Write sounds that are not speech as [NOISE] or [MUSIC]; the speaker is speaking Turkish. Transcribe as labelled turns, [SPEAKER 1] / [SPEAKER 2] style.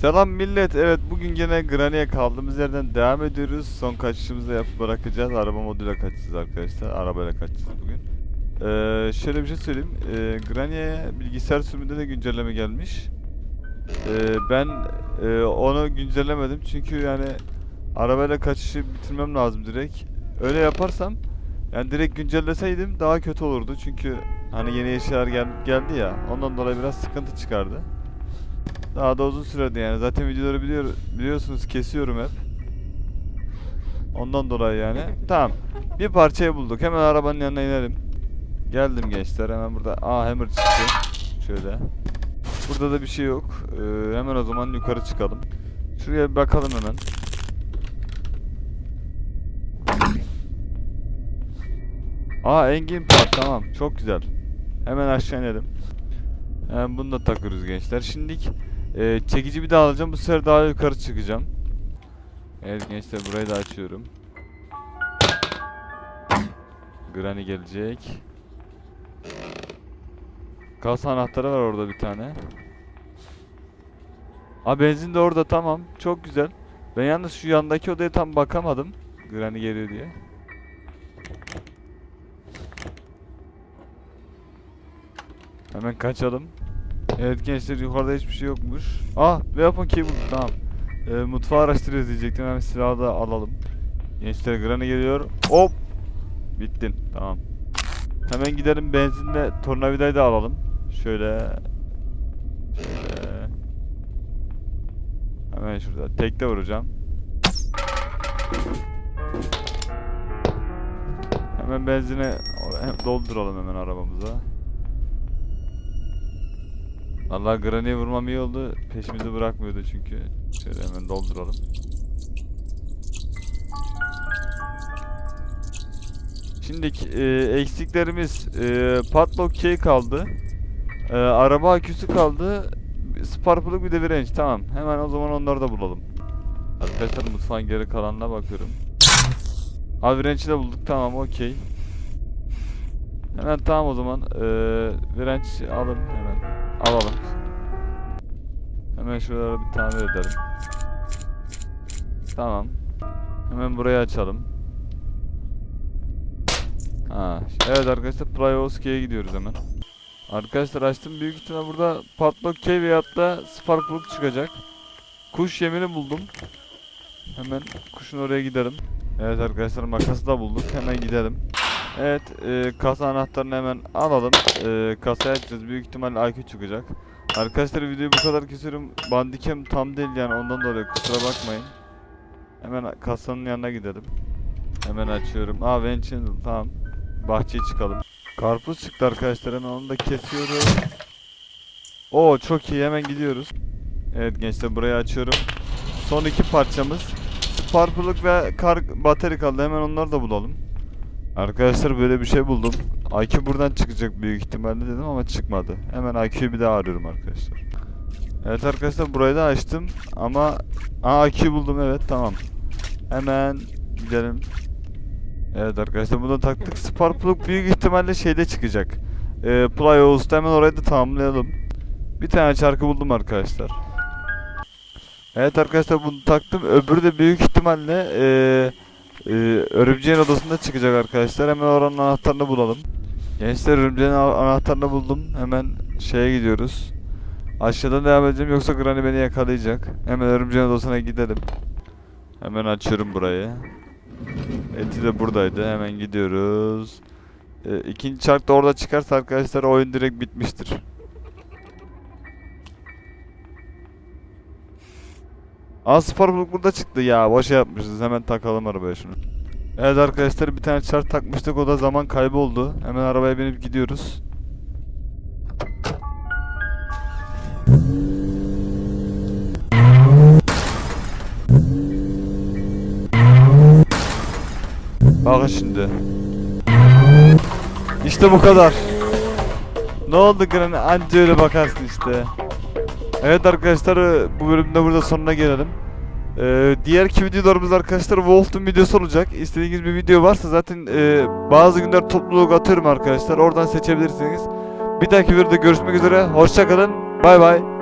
[SPEAKER 1] Selam millet. Evet bugün gene Granny'e kaldığımız yerden devam ediyoruz. Son kaçışımızı yapıp bırakacağız. Araba moduyla kaçacağız arkadaşlar. Arabayla kaçacağız bugün. Ee, şöyle bir şey söyleyeyim. Ee, Granny'e bilgisayar sürümünde de güncelleme gelmiş. Ee, ben e, onu güncellemedim çünkü yani arabayla kaçışı bitirmem lazım direkt. Öyle yaparsam yani direkt güncelleseydim daha kötü olurdu çünkü hani yeni eşyalar gel geldi ya ondan dolayı biraz sıkıntı çıkardı. Daha da uzun sürerdi yani. Zaten videoları biliyor, biliyorsunuz kesiyorum hep. Ondan dolayı yani. [LAUGHS] Tamam. Bir parçayı bulduk. Hemen arabanın yanına inelim. Geldim gençler. Hemen burada. Aa hammer çıktı. Şöyle. Burada da bir şey yok. Ee, hemen o zaman yukarı çıkalım. Şuraya bir bakalım hemen. Aa engin part tamam. Çok güzel. Hemen aşağı inelim. Hemen bunu da takıyoruz gençler. Şimdilik e, çekici bir daha alacağım. Bu sefer daha yukarı çıkacağım. Evet gençler burayı da açıyorum. Granny gelecek. Kasa anahtarı var orada bir tane. Aa benzin de orada tamam. Çok güzel. Ben yalnız şu yandaki odaya tam bakamadım. Granny geliyor diye. Hemen kaçalım. Evet gençler yukarıda hiçbir şey yokmuş. Ah weapon key bulduk tamam. Ee, mutfağı araştırıyoruz diyecektim hemen silahı da alalım. Gençler Granny geliyor. Hop. Bittin tamam. Hemen gidelim benzinle tornavidayı da alalım. Şöyle. Şöyle. Hemen şurada tekte vuracağım. Hemen benzine dolduralım hemen arabamıza. Allah Granny'e vurmam iyi oldu. Peşimizi bırakmıyordu çünkü. Şöyle hemen dolduralım. Şimdiki e, eksiklerimiz e, padlock key kaldı. E, araba aküsü kaldı. Sparklık bir de wrench. Tamam. Hemen o zaman onları da bulalım. Arkadaşlar mutfağın geri kalanına bakıyorum. Abi wrench'i de bulduk. Tamam okey. Hemen tamam o zaman. E, wrench alın hemen. Alalım. Hemen şuraları bir tamir edelim. Tamam. Hemen burayı açalım. Ha, evet arkadaşlar Plywoodski'ye gidiyoruz hemen. Arkadaşlar açtım büyük ihtimal burada Padlock Key veyahut da Sparkplug çıkacak. Kuş yemini buldum. Hemen kuşun oraya gidelim. Evet arkadaşlar makası da bulduk. Hemen gidelim. Evet e, kasa anahtarını hemen alalım. E, kasaya açacağız. Büyük ihtimalle IQ çıkacak. Arkadaşlar videoyu bu kadar kesiyorum. Bandikem tam değil yani ondan dolayı kusura bakmayın. Hemen kasanın yanına gidelim. Hemen açıyorum. Aa Venture tamam. Bahçeye çıkalım. Karpuz çıktı arkadaşlar hemen onu da kesiyorum. Oo çok iyi hemen gidiyoruz. Evet gençler burayı açıyorum. Son iki parçamız. Sparkluk ve kar bateri kaldı. Hemen onları da bulalım. Arkadaşlar böyle bir şey buldum. IQ buradan çıkacak büyük ihtimalle dedim ama çıkmadı. Hemen IQ'yu bir daha arıyorum arkadaşlar. Evet arkadaşlar burayı da açtım ama Aa IQ buldum evet tamam. Hemen gidelim. Evet arkadaşlar bunu taktık. Sparkplug büyük ihtimalle şeyde çıkacak. Ee, Plywood'da hemen orayı da tamamlayalım. Bir tane çarkı buldum arkadaşlar. Evet arkadaşlar bunu taktım. Öbürü de büyük ihtimalle ee, ee, örümceğin odasında çıkacak arkadaşlar. Hemen oranın anahtarını bulalım. Gençler örümceğin anahtarını buldum. Hemen şeye gidiyoruz. Aşağıdan devam edeceğim yoksa Granny beni yakalayacak. Hemen örümceğin odasına gidelim. Hemen açıyorum burayı. Eti de buradaydı. Hemen gidiyoruz. Ee, ikinci çark da orada çıkarsa arkadaşlar oyun direkt bitmiştir. Aa Sparkplug burada çıktı ya. Boş yapmışız. Hemen takalım arabaya şunu. Evet arkadaşlar bir tane çark takmıştık. O da zaman kayboldu. Hemen arabaya binip gidiyoruz. Bakın şimdi. İşte bu kadar. Ne oldu Granny? Anca öyle bakarsın işte. Evet arkadaşlar e, bu bölümde burada sonuna gelelim. Ee, diğerki videolarımız arkadaşlar Wolf'un videosu olacak. İstediğiniz bir video varsa zaten e, bazı günler topluluk atıyorum arkadaşlar. Oradan seçebilirsiniz. Bir dahaki videoda görüşmek üzere. Hoşçakalın. Bay bay.